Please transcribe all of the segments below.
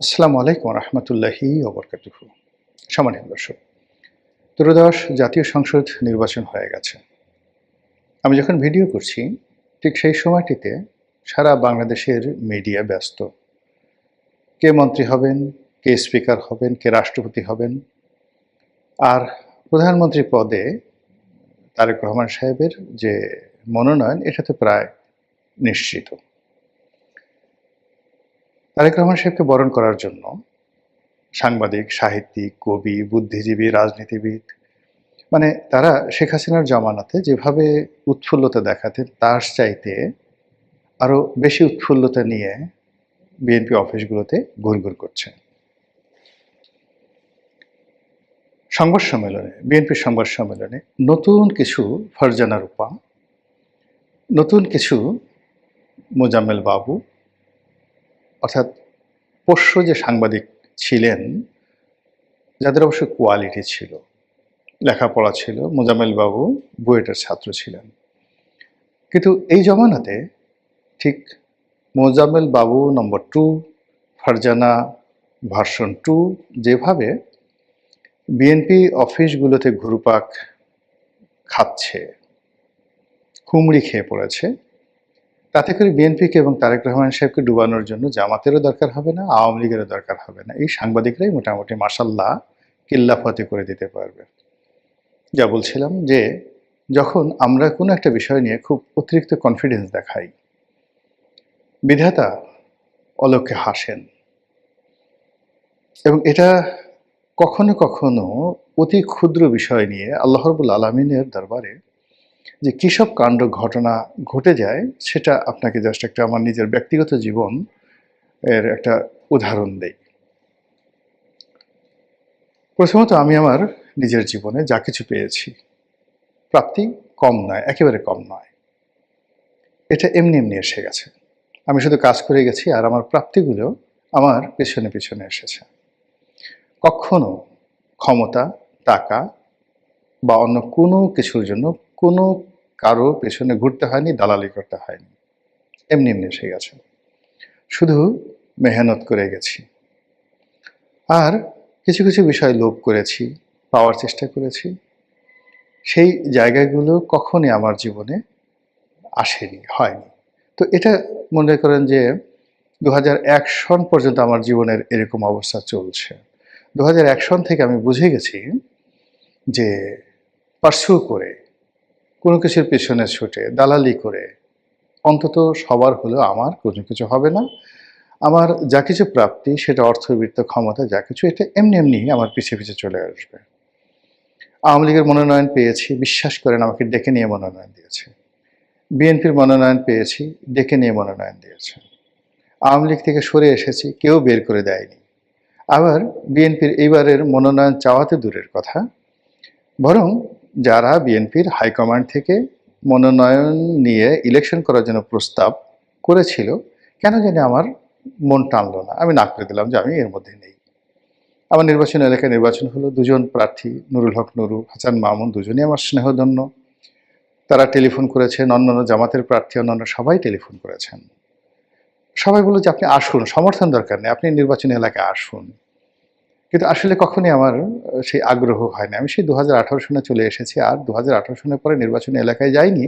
আসসালামু আলাইকুম রহমতুল্লাহি ওবরকাতুহু সম্মানিত দর্শক, ত্রয়োদশ জাতীয় সংসদ নির্বাচন হয়ে গেছে। আমি যখন ভিডিও করছি, ঠিক সেই সময়টিতে সারা বাংলাদেশের মিডিয়া ব্যস্ত। কে মন্ত্রী হবেন, কে স্পিকার হবেন, কে রাষ্ট্রপতি হবেন। আর প্রধানমন্ত্রী পদে তারেক রহমান সাহেবের যে মনোনয়ন, এটা তো প্রায় নিশ্চিত। তারেক রহমান সাহেবকে বরণ করার জন্য সাংবাদিক, সাহিত্যিক, কবি, বুদ্ধিজীবী, রাজনীতিবিদ মানে তারা শেখ হাসিনার জমানাতে যেভাবে উৎফুল্লতা দেখাতেন তার চাইতে আরও বেশি উৎফুল্লতা নিয়ে বিএনপি অফিসগুলোতে ঘুরঘুর করছে। সংবাদ সম্মেলনে বিএনপির সংবাদ সম্মেলনে নতুন কিছু ফরজানা রূপা, নতুন কিছু মোজাম্মেল বাবু অর্থাৎ পোষ্য যে সাংবাদিক ছিলেন, যাদের অবশ্য কোয়ালিটি ছিল, লেখাপড়া ছিল, মোজাম্মেল বাবু বুয়েটের ছাত্র ছিলেন। কিন্তু এই জমানাতে ঠিক মোজামেল বাবু number two Farzana version two যেভাবে বিএনপি অফিসগুলোতে ঘুরপাক খাচ্ছে কুমড়ি খেয়ে পড়েছে তাতে করে বিএনপিকে এবং তারেক রহমান সাহেবকে ডুবানোর জন্য জামাতেরও দরকার হবে না, আওয়ামী লীগেরও দরকার হবে না। এই সাংবাদিকরাই মোটামুটি মাসাল্লাহ কিল্লাফতি করে দিতে পারবে। যা বলছিলাম যে, যখন আমরা কোনো একটা বিষয় নিয়ে খুব অতিরিক্ত কনফিডেন্স দেখাই, বিধাতা অলোকে হাসেন। এবং এটা কখনো কখনো অতি ক্ষুদ্র বিষয় নিয়ে আল্লাহরবুল আলমিনের দরবারে যে কী সব কাণ্ড ঘটনা ঘটে যায়, সেটা আপনাকে জাস্ট একটা আমার নিজের ব্যক্তিগত জীবন এর একটা উদাহরণ দেই। প্রথমত আমি আমার নিজের জীবনে যা কিছু পেয়েছি, প্রাপ্তি কম নয়, একেবারে কম নয়। এটা এমনি এমনি এসে গেছে। আমি শুধু কাজ করে গেছি আর আমার প্রাপ্তিগুলো আমার পেছনে পেছনে এসেছে। কখনো ক্ষমতা, টাকা বা অন্য কোনো কিছুর জন্য কোনো কারও পেছনে ঘুরতে হয়নি, দালালি করতে হয়নি। এমনি এমনি এসে গেছে। শুধু মেহনত করে গেছি। আর কিছু কিছু বিষয় লোভ করেছি, পাওয়ার চেষ্টা করেছি। সেই জায়গাগুলো কখনই আমার জীবনে আসেনি, হয়নি। তো এটা মনে করেন যে দু সন পর্যন্ত আমার জীবনের এরকম অবস্থা চলছে। দু সন থেকে আমি বুঝে গেছি যে পার্সু করে কোনো কিছুর পেছনে ছুটে, দালালি করে, অন্তত সবার হলেও আমার কোনো কিছু হবে না। আমার যা কিছু প্রাপ্তি, সেটা অর্থবৃত্ত ক্ষমতা, যা কিছু, এটা এমনি এমনি আমার পিছিয়ে পিছিয়ে চলে আসবে। আওয়ামী লীগের মনোনয়ন পেয়েছি, বিশ্বাস করেন, আমাকে ডেকে নিয়ে মনোনয়ন দিয়েছে। বিএনপির মনোনয়ন পেয়েছি, ডেকে নিয়ে মনোনয়ন দিয়েছে। আওয়ামী লীগ থেকে সরে এসেছি, কেউ বের করে দেয়নি। আবার বিএনপির এইবারের মনোনয়ন চাওয়াতে দূরের কথা, বরং যারা বিএনপির হাইকমান্ড থেকে মনোনয়ন নিয়ে ইলেকশন করার জন্য প্রস্তাব করেছিল, কেন জানি আমার মন টানলো না। আমি না করে দিলাম যে আমি এর মধ্যে নেই। আমার নির্বাচন এলাকায় নির্বাচন হলো, দুজন প্রার্থী নুরুল হক নুরু, হাসান মামুন দুজনই আমার স্নেহধন্য। তারা টেলিফোন করেছেন অন্যান্য জামাতের প্রার্থী, অন্যান্য সবাই টেলিফোন করেছেন। সবাই বলল যে আপনি আসুন, সমর্থন দরকার নেই, আপনি নির্বাচনী এলাকায় আসুন। কিন্তু আসলে কখনই আমার সেই আগ্রহ হয় না। আমি সেই দু হাজার আঠারো সনে চলে এসেছি, আর দু হাজার আঠারো সনের পরে নির্বাচনী এলাকায় যাইনি।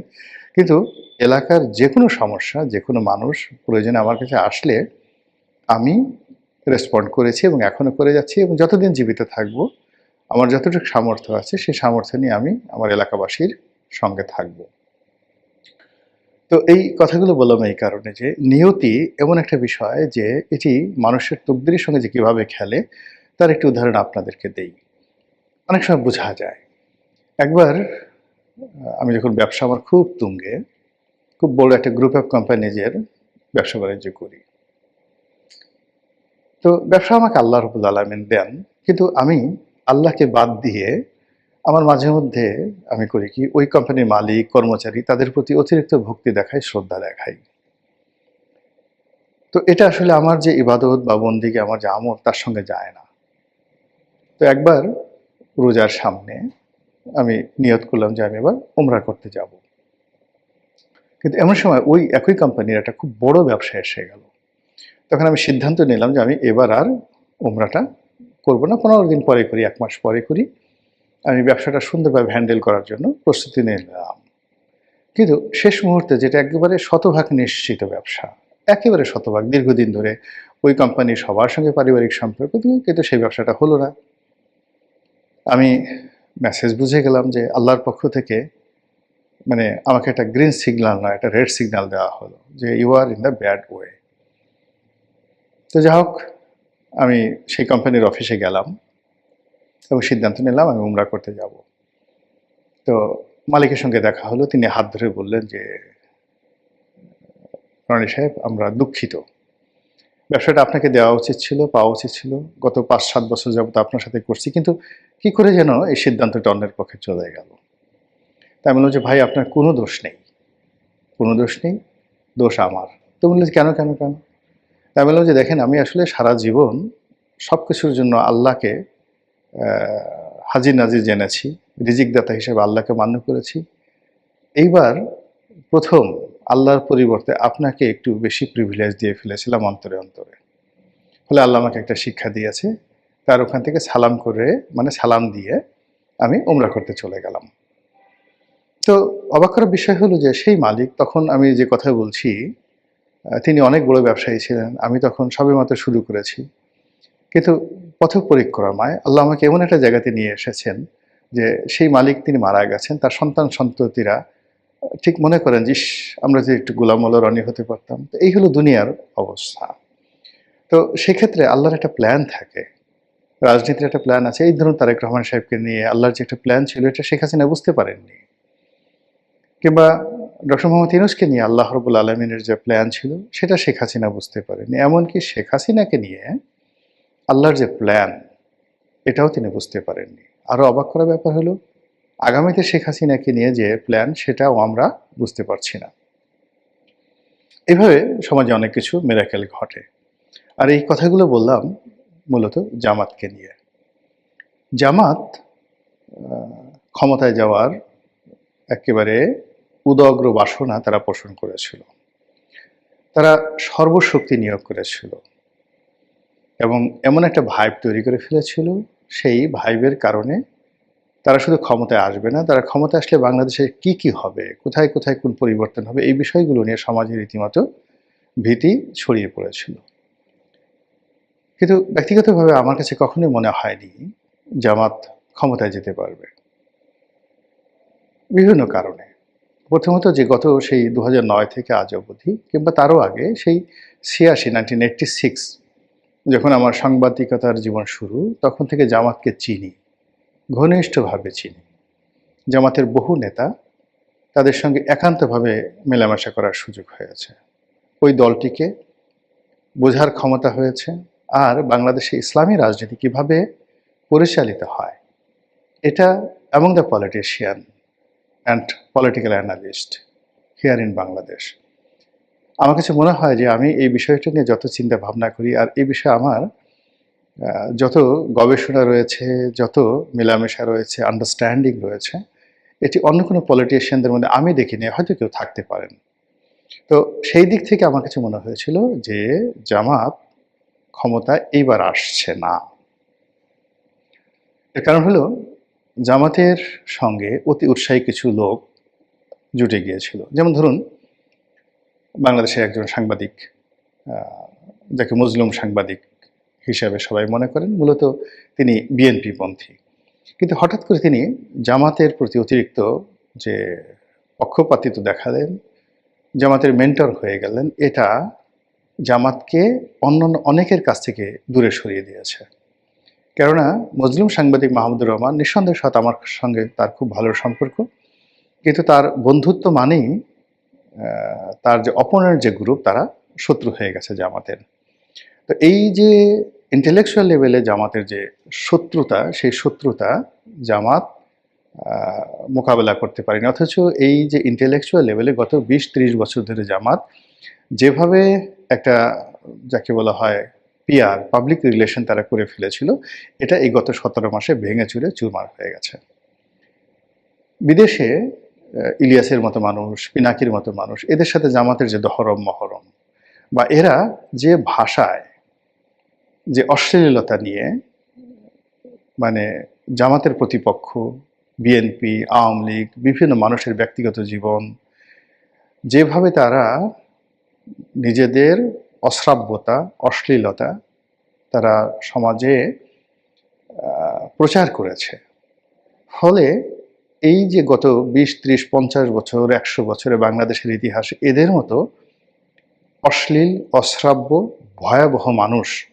কিন্তু এলাকার যে কোনো সমস্যা যে কোনো মানুষ প্রয়োজনে আমার কাছে আসলে আমি রেসপন্ড করেছি এবং এখনও করে যাচ্ছি এবং যতদিন জীবিত থাকব, আমার যতটুকু সামর্থ্য আছে, সেই সামর্থ্য নিয়ে আমি আমার এলাকাবাসীর সঙ্গে থাকব। তো এই কথাগুলো বললাম এই কারণে যে নিয়তি এমন একটা বিষয় যে এটি মানুষের তকদিরের সঙ্গে যে কীভাবে খেলে তার একটি উদাহরণ আপনাদেরকে দেই। অনেক সময় বোঝা যায়। একবার আমি যখন ব্যবসা আমার খুব তুঙ্গে, খুব বড় একটা গ্রুপ অফ কোম্পানিজের ব্যবসা বাণিজ্য করি। তো ব্যবসা আমাকে আল্লাহ রবুল আলমিন দেন, কিন্তু আমি আল্লাহকে বাদ দিয়ে আমার মাঝে মধ্যে আমি করি কি, ওই কোম্পানির মালিক, কর্মচারী তাদের প্রতি অতিরিক্ত ভক্তি দেখাই, শ্রদ্ধা দেখাই। তো এটা আসলে আমার যে ইবাদত বা বন্দিকে, আমার যে আমল, তার সঙ্গে যায় না। তো একবার রোজার সামনে আমি নিয়ত করলাম যে আমি এবার উমরা করতে যাব। কিন্তু এমন সময় ওই একই কোম্পানির একটা খুব বড় ব্যবসা এসে গেল। তখন আমি সিদ্ধান্ত নিলাম যে আমি এবার আর উমরাটা করব না, পনেরো দিন পরে করি, এক মাস পরে করি। আমি ব্যবসাটা সুন্দরভাবে হ্যান্ডেল করার জন্য প্রস্তুতি নিলাম। কিন্তু শেষ মুহূর্তে যেটা একেবারে শতভাগ নিশ্চিত ব্যবসা, একেবারে শতভাগ, দীর্ঘদিন ধরে ওই কোম্পানির সবার সঙ্গে পারিবারিক সম্পর্ক, কিন্তু সেই ব্যবসাটা হলো না। আমি মেসেজ বুঝে গেলাম যে আল্লাহর পক্ষ থেকে মানে আমাকে একটা গ্রিন সিগনাল নয়, একটা রেড সিগনাল দেওয়া হলো যে you are in the bad way তো যাই হোক, আমি সেই কোম্পানির অফিসে গেলাম এবং সিদ্ধান্ত নিলাম আমি উমরা করতে যাব। তো মালিকের সঙ্গে দেখা হলো, তিনি হাত ধরে বললেন যে, রনি সাহেব, আমরা দুঃখিত। ব্যবসাটা আপনাকে দেওয়া উচিত ছিল পাওয়া উচিত ছিল। গত পাঁচ সাত বছর যাবত আপনার সাথে করছি। কিন্তু কি করে যেন এই সিদ্ধান্তটা অন্যের পক্ষে চলে গেল? তাই বললাম যে ভাই আপনার কোনো দোষ নেই। কোনো দোষ নেই। দোষ আমার। তো বললেন যে, কেন কেন কেন? তাই বললাম যে দেখেন আমি আসলে সারা জীবন সব কিছুর জন্য আল্লাহকে হাজির নাজির জেনেছি। রিজিকদাতা হিসেবে আল্লাহকে মান্য করেছি। এইবার প্রথম আল্লাহর পরিবর্তে আপনাকে একটু বেশি প্রিভিলেজ দিয়ে ফেলেছিলাম অন্তরে অন্তরে। ফলে আল্লাহ আমাকে একটা শিক্ষা দিয়েছে, তার ওখান থেকে সালাম করে মানে সালাম দিয়ে আমি উমরা করতে চলে গেলাম। তো অবাক করার বিষয় হলো যে সেই মালিক, তখন আমি যে কথা বলছি তিনি অনেক বড় ব্যবসায়ী ছিলেন, আমি তখন সবে সবেমাত্র শুরু করেছি। কিন্তু পথ পরিক্রমায় আল্লাহ আমাকে এমন একটা জায়গাতে নিয়ে এসেছেন যে সেই মালিক তিনি মারা গেছেন, তার সন্তান সন্ততিরা ঠিক মনে করেন যে আমরা যে একটু গোলাম রনি হতে পারতাম। তো এই হলো দুনিয়ার অবস্থা। তো সেক্ষেত্রে আল্লাহর একটা প্ল্যান থাকে। রাজনীতির একটা প্ল্যান আছে। এই ধরুন তারেক রহমান সাহেবকে নিয়ে আল্লাহর যে একটা প্ল্যান ছিল, এটা শেখ হাসিনা বুঝতে পারেননি। কিংবা ডক্টর মোহাম্মদ ইউনুসকে নিয়ে আল্লাহ রবুল আলমিনের যে প্ল্যান ছিল, সেটা শেখ হাসিনা বুঝতে পারেনি এমনকি শেখ হাসিনাকে নিয়ে আল্লাহর যে প্ল্যান এটাও তিনি বুঝতে পারেননি। আরও অবাক করা ব্যাপার হলো আগামীতে শেখ হাসিনাকে নিয়ে যে প্ল্যান সেটাও আমরা বুঝতে পারছি না। এভাবে সমাজে অনেক কিছু মেরাকেল ঘটে। আর এই কথাগুলো বললাম মূলত জামাতকে নিয়ে। জামাত ক্ষমতায় যাওয়ার একেবারে উদগ্র বাসনা তারা পোষণ করেছিল। তারা সর্বশক্তি নিয়োগ করেছিল। এবং এমন একটা ভাইব তৈরি করে ফেলেছিল, সেই ভাইবের কারণে তারা শুধু ক্ষমতায় আসবে না, তারা ক্ষমতায় আসলে বাংলাদেশে কি কি হবে, কোথায় কোথায় কোন পরিবর্তন হবে, এই বিষয়গুলো নিয়ে সমাজে রীতিমতো ভীতি ছড়িয়ে পড়েছিল। কিন্তু ব্যক্তিগতভাবে আমার কাছে কখনোই মনে হয়নি জামাত ক্ষমতায় যেতে পারবে। বিভিন্ন কারণে। প্রথমত যে গত সেই দু থেকে আজ অবধি, কিংবা তারও আগে সেই ছিয়াশি নাইনটিন সিক্স যখন আমার সাংবাদিকতার জীবন শুরু, তখন থেকে জামাতকে চিনি। ঘনিষ্ঠভাবে চিনি। জামাতের বহু নেতা তাদের সঙ্গে একান্তভাবে মেলামেশা করার সুযোগ হয়েছে। ওই দলটিকে বোঝার ক্ষমতা হয়েছে আর বাংলাদেশে ইসলামী রাজনীতি কীভাবে পরিচালিত হয়, এটা among the politician and political analyst here in Bangladesh আমার কাছে মনে হয় যে আমি এই বিষয়টা নিয়ে যত চিন্তা ভাবনা করি আর এই বিষয়ে আমার যত গবেষণা রয়েছে, যত মেলামেশা রয়েছে আন্ডারস্ট্যান্ডিং রয়েছে, এটি অন্য কোনো পলিটিশিয়ানদের মধ্যে আমি দেখিনি, হয়তো কেউ থাকতে পারেন। তো সেই দিক থেকে আমার কাছে মনে হয়েছিল যে জামাত ক্ষমতা এইবার আসছে না। এর কারণ হলো, জামাতের সঙ্গে অতি উৎসাহী কিছু লোক জুটে গিয়েছিল। যেমন ধরুন, বাংলাদেশের একজন সাংবাদিক যাকে মজলুম সাংবাদিক হিসাবে সবাই মনে করেন, মূলত তিনি বিএনপি পন্থী। কিন্তু হঠাৎ করে তিনি জামাতের প্রতি অতিরিক্ত যে পক্ষপাতিত্ব দেখালেন, জামাতের মেন্টর হয়ে গেলেন, এটা জামাতকে অন্যান্য অনেকের কাছ থেকে দূরে সরিয়ে দিয়েছে। কেননা মজলুম সাংবাদিক মাহমুদুর রহমান নিঃসন্দেহের সাথে আমার সঙ্গে তার খুব ভালো সম্পর্ক, কিন্তু তার বন্ধুত্ব মানেই তার যে অপোনেন্ট যে গ্রুপ তারা শত্রু হয়ে গেছে জামাতের। তো এই যে ইন্টেলেকচুয়াল লেভেলে জামাতের যে শত্রুতা, সেই শত্রুতা জামাত মোকাবেলা করতে পারেনি। অথচ এই যে ইন্টেলেকচুয়াল লেভেলে গত বিশ ত্রিশ বছর ধরে জামাত যেভাবে একটা, যাকে বলা হয় পিয়ার পাবলিক রিলেশন তারা করে ফেলেছিল, এটা এই গত সতেরো মাসে ভেঙে চুরে চুরমার হয়ে গেছে। বিদেশে ইলিয়াসের মতো মানুষ, পিনাকির মতো মানুষ, এদের সাথে জামাতের যে দহরম মহরম, বা এরা যে ভাষায় অশ্লীলতা নিয়ে মানে জামাতের প্রতিপক্ষ, বিএনপি, আওয়ামী লীগ, বিভিন্ন মানুষের ব্যক্তিগত জীবন, যেভাবে তারা নিজেদের অশ্রাব্যতা, অশ্লীলতা তারা সমাজে প্রচার করেছে। ফলে এই যে গত বিশ, ত্রিশ, পঞ্চাশ বছর, একশো বছরে বাংলাদেশের ইতিহাস, এদের মতো অশ্লীল, অশ্রাব্য, ভয়াবহ মানুষ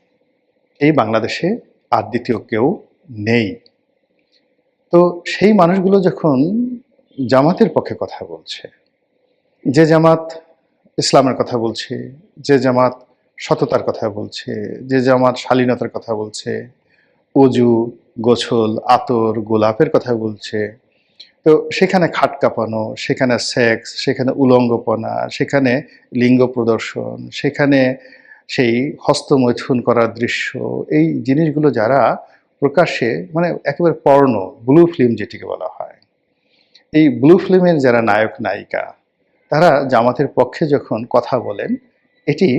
এই বাংলাদেশে আর দ্বিতীয় কেউ নেই। তো সেই মানুষগুলো যখন জামাতের পক্ষে কথা বলছে, যে জামাত ইসলামের কথা বলছে, যে জামাত সততার কথা বলছে, যে জামাত শালীনতার কথা বলছে অজু গোছল, আতর, গোলাপের কথা বলছে, তো সেখানে খাট কাঁপানো, সেখানে সেক্স, সেখানে উলঙ্গপনা, সেখানে লিঙ্গ প্রদর্শন, সেখানে সেই হস্তমৈথুন করার দৃশ্য, এই জিনিসগুলো যারা প্রকাশ্যে মানে একেবারে পর্ণ ব্লু ফিল্ম যেটিকে বলা হয়। এই ব্লু ফিল্মের যারা নায়ক, নায়িকা, তারা জামাতের পক্ষে যখন কথা বলেন, এটি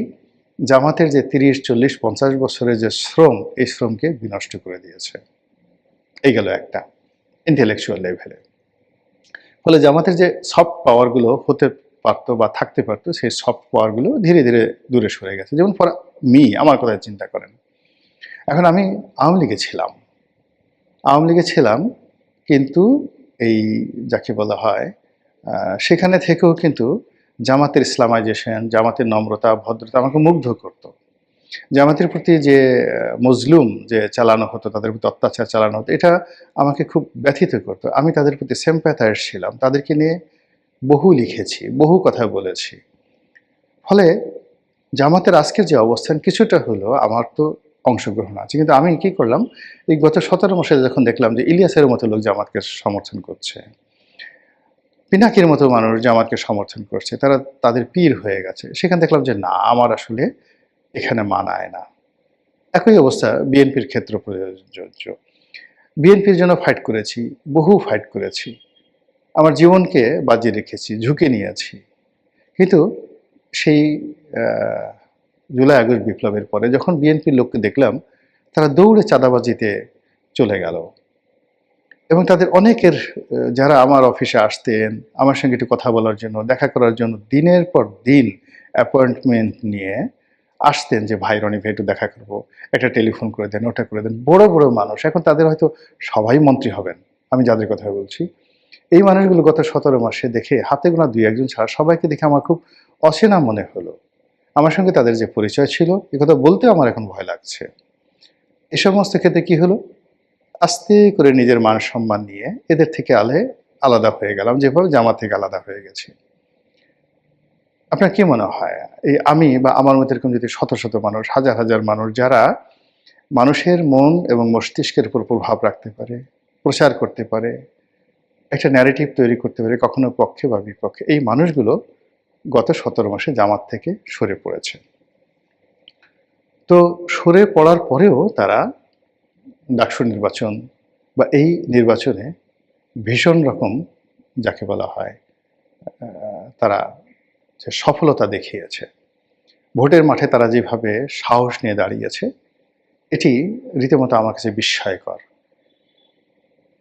জামাতের যে তিরিশ, চল্লিশ, পঞ্চাশ বছরের যে শ্রম, এই শ্রমকে বিনষ্ট করে দিয়েছে। এই গেল একটা ইন্টেলেকচুয়াল লেভেলে ফলে জামাতের যে সফট পাওয়ারগুলো হতে পারতো বা থাকতে পারতো, সেই সফট পাওয়ারগুলো ধীরে ধীরে দূরে সরে গেছে। যেমন ফর মি আমার কথা চিন্তা করেন। এখন আমি আওয়ামী লীগে ছিলাম। আওয়ামী লীগে ছিলাম কিন্তু এই যাকে বলা হয় সেখানে থেকেও কিন্তু জামাতের ইসলামাইজেশন, জামাতের নম্রতা, ভদ্রতা আমাকে মুগ্ধ করত। জামাতের প্রতি যে মজলুম যে চালানো হতো, তাদের প্রতি অত্যাচার চালানো হতো, এটা আমাকে খুব ব্যথিত করতো। আমি তাদের প্রতি সেম্প্যাথায়ার ছিলাম। তাদেরকে নিয়ে বহু লিখেছি, বহু কথা বলেছি। ফলে জামাতের আজকের যে অবস্থান কিছুটা হলো আমার তো অংশগ্রহণ আছে। কিন্তু আমি কি করলাম? এই গত সতেরো মাসে যখন দেখলাম যে ইলিয়াসের মতো লোক জামাতকে সমর্থন করছে, পিনাকির মতো মানুষ জামাতকে সমর্থন করছে, তারা তাদের পীর হয়ে গেছে, সেখানে দেখলাম যে না, আমার আসলে এখানে মানায় না। একই অবস্থা বিএনপির ক্ষেত্র প্রযোজ্য। বিএনপির জন্য ফাইট করেছি, বহু ফাইট করেছি। আমার জীবনকে বাজিয়ে রেখেছি, ঝুঁকে নিয়েছি। কিন্তু সেই জুলাই আগস্ট বিপ্লবের পরে যখন বিএনপির লোককে দেখলাম, তারা দৌড়ে চাঁদাবাজিতে চলে গেল। এবং তাদের অনেকের যারা আমার অফিসে আসতেন, আমার সঙ্গে একটু কথা বলার জন্য, দেখা করার জন্য দিনের পর দিন অ্যাপয়েন্টমেন্ট নিয়ে আসতেন যে, ভাই রনি ভাই, একটু দেখা করব। একটা টেলিফোন করে দেন, ওটা করে দেন। বড় বড় মানুষ। এখন তাদের হয়তো সবাই মন্ত্রী হবেন, আমি যাদের কথা বলছি। এই মানুষগুলো গত সতেরো মাসে দেখে হাতে গোনা দুই একজন ছাড়া সবাইকে দেখে আমার খুব অচেনা মনে হলো। আমার সঙ্গে তাদের যে পরিচয় ছিল, এ কথা বলতে আমার এখন ভয় লাগছে। এ সমস্ত ক্ষেত্রে কি হলো? আস্তে করে নিজের মান সম্মান নিয়ে এদের থেকে আলে, আলাদা হয়ে গেলাম যেভাবে জামা থেকে আলাদা হয়ে গেছি। আপনার কি মনে হয়, এই আমি বা আমার মতো এরকম যদি শত শত মানুষ, হাজার হাজার মানুষ যারা মানুষের মন এবং মস্তিষ্কের উপর প্রভাব রাখতে পারে, প্রচার করতে পারে একটা ন্যারেটিভ তৈরি করতে পারে কখনো পক্ষে বা বিপক্ষে এই মানুষগুলো গত সতেরো মাসে জামাত থেকে সরে পড়েছে। তো সরে পড়ার পরেও তারা ডাকসু নির্বাচন বা এই নির্বাচনে ভীষণ রকম যাকে বলা হয় তারা যে সফলতা দেখিয়েছে। ভোটের মাঠে তারা যেভাবে সাহস নিয়ে দাঁড়িয়েছে, এটি রীতিমতো আমার কাছে বিস্ময়কর।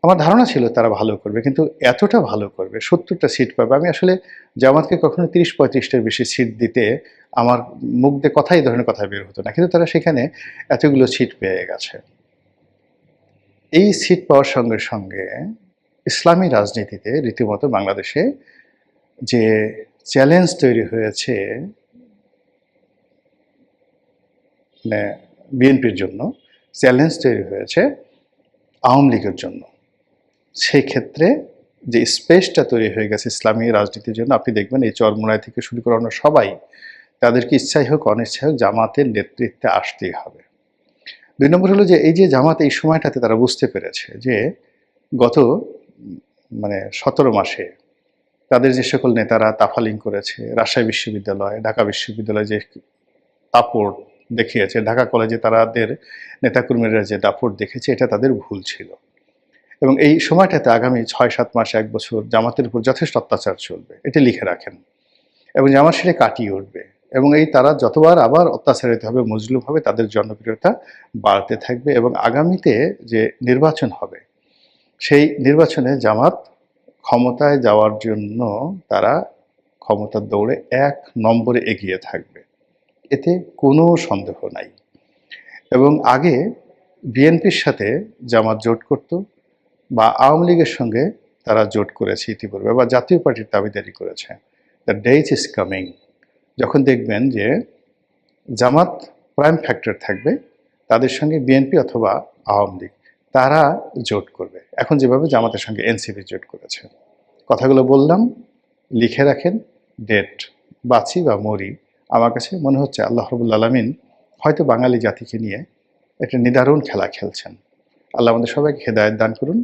আমার ধারণা ছিল তারা ভালো করবে, কিন্তু এতটা ভালো করবে, সত্তরটা সিট পাবে। আমি আসলে জামাতকে কখনো তিরিশ পঁয়ত্রিশটার বেশি সিট দিতে আমার মুখ দিয়ে কথাই ধরনের কথা বের হতো না। কিন্তু তারা সেখানে এতগুলো সিট পেয়ে গেছে। এই সিট পাওয়ার সঙ্গে সঙ্গে ইসলামী রাজনীতিতে রীতিমতো বাংলাদেশে যে চ্যালেঞ্জ তৈরি হয়েছে মানে বিএনপির জন্য চ্যালেঞ্জ তৈরি হয়েছে আওয়ামী লীগের জন্য। সেই ক্ষেত্রে যে স্পেসটা তৈরি হয়ে গেছে ইসলামী রাজনীতির জন্য, আপনি দেখবেন এই চরমোনাই থেকে শুরু করানো সবাই তাদেরকে ইচ্ছাই হোক, অনিচ্ছাই হোক, জামাতের নেতৃত্বে আসতেই হবে। দুই নম্বর হলো যে, এই যে জামাত এই সময়টাতে তারা বুঝতে পেরেছে যে, গত মানে সতেরো মাসে তাদের যে সকল নেতারা তাফালিং করেছে, রাজশাহী বিশ্ববিদ্যালয়, ঢাকা বিশ্ববিদ্যালয় যে দাপট দেখিয়েছে, ঢাকা কলেজে তাদের নেতাকর্মীরা যে দাপট দেখেছে, এটা তাদের ভুল ছিল। এবং এই সময়টাতে আগামী ছয়, সাত মাস, এক বছর জামাতের উপর যথেষ্ট অত্যাচার চলবে। এটা লিখে রাখেন। এবং জামাত সেটা কাটিয়ে উঠবে। এবং এই তারা যতবার আবার অত্যাচারিত হবে, মজলুম হবে, তাদের জনপ্রিয়তা বাড়তে থাকবে এবং আগামীতে যে নির্বাচন হবে, সেই নির্বাচনে জামাত ক্ষমতায় যাওয়ার জন্য তারা ক্ষমতার দৌড়ে এক নম্বরে এগিয়ে থাকবে। এতে কোনো সন্দেহ নাই। এবং আগে বিএনপির সাথে জামাত জোট করত বা আওয়ামী লীগের সঙ্গে তারা জোট করেছে ইতিপূর্বে বা জাতীয় পার্টির দাবিদারি করেছে। দ্য ডেজ ইজ কামিং যখন দেখবেন যে জামাত প্রাইম ফ্যাক্টর থাকবে, তাদের সঙ্গে বিএনপি অথবা আওয়ামী লীগ, তারা জোট করবে। এখন যেভাবে জামাতের সঙ্গে এনসিপি জোট করেছে। কথাগুলো বললাম, লিখে রাখেন ডেট বাঁচি বা মরি। আমার কাছে মনে হচ্ছে আল্লাহ রবুল আলমিন হয়তো বাঙালি জাতিকে নিয়ে একটা নিদারুণ খেলা খেলছেন। আল্লাহ আমাদের সবাইকে হেদায়ত দান করুন।